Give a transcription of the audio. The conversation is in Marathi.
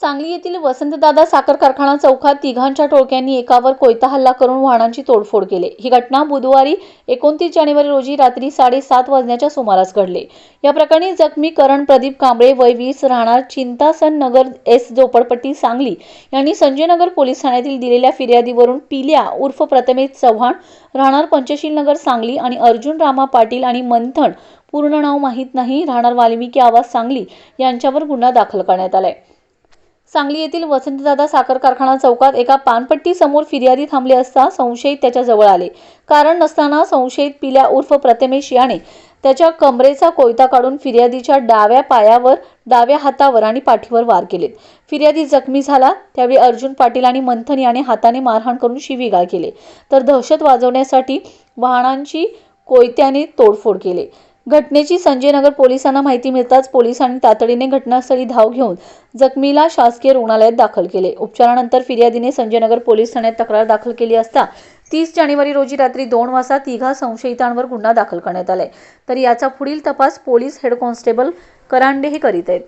सांगली येथील वसंतदादा साखर कारखाना चौकात तिघांच्या टोळक्यांनी एकावर कोयता हल्ला करून वाहनांची तोडफोड केली. ही घटना बुधवारी एकोणतीस जानेवारी रोजी रात्री साडेसात वाजण्याच्या सुमारास घडले. या प्रकरणी जखमी करण प्रदीप कांबळे वय वीस राहणार चिंतासन नगर एस झोपडपट्टी सांगली यांनी संजयनगर पोलीस ठाण्यातील दिलेल्या फिर्यादीवरून पिल्या उर्फ प्रथमेश चव्हाण राहणार पंचशील नगर सांगली आणि अर्जुन रामा पाटील आणि मंथन पूर्ण नाव माहीत नाही राहणार वाल्मिकी आवाज सांगली यांच्यावर गुन्हा दाखल करण्यात आलाय. सांगली येथील वसंतदादा साखर कारखाना चौकात एका पानपट्टी समोर फिर्यादी थांबले असता संशयित त्याच्याजवळ आले. कारण नसताना संशयित पिल्या उर्फ प्रथमेश याने त्याच्या कमरेचा कोयता काढून फिर्यादीच्या डाव्या पायावर डाव्या हातावर आणि पाठीवर वार केलेत. फिर्यादी जखमी झाला त्यावेळी अर्जुन पाटील आणि मंथन याने हाताने मारहाण करून शिवीगाळ केले. तर दहशत वाजवण्यासाठी वाहनांची कोयत्याने तोडफोड केले. घटनेची संजयनगर पोलिसांना माहिती मिळताच पोलिसांनी तातडीने घटनास्थळी धाव घेऊन जखमीला शासकीय रुग्णालयात दाखल केले. उपचारानंतर फिर्यादीने संजयनगर पोलीस ठाण्यात तक्रार दाखल केली असता तीस जानेवारी रोजी रात्री दोन वाजता तिघा संशयितांवर गुन्हा दाखल करण्यात आलाय. तर याचा पुढील तपास पोलीस हेड कॉन्स्टेबल करांडे हे करीत आहेत.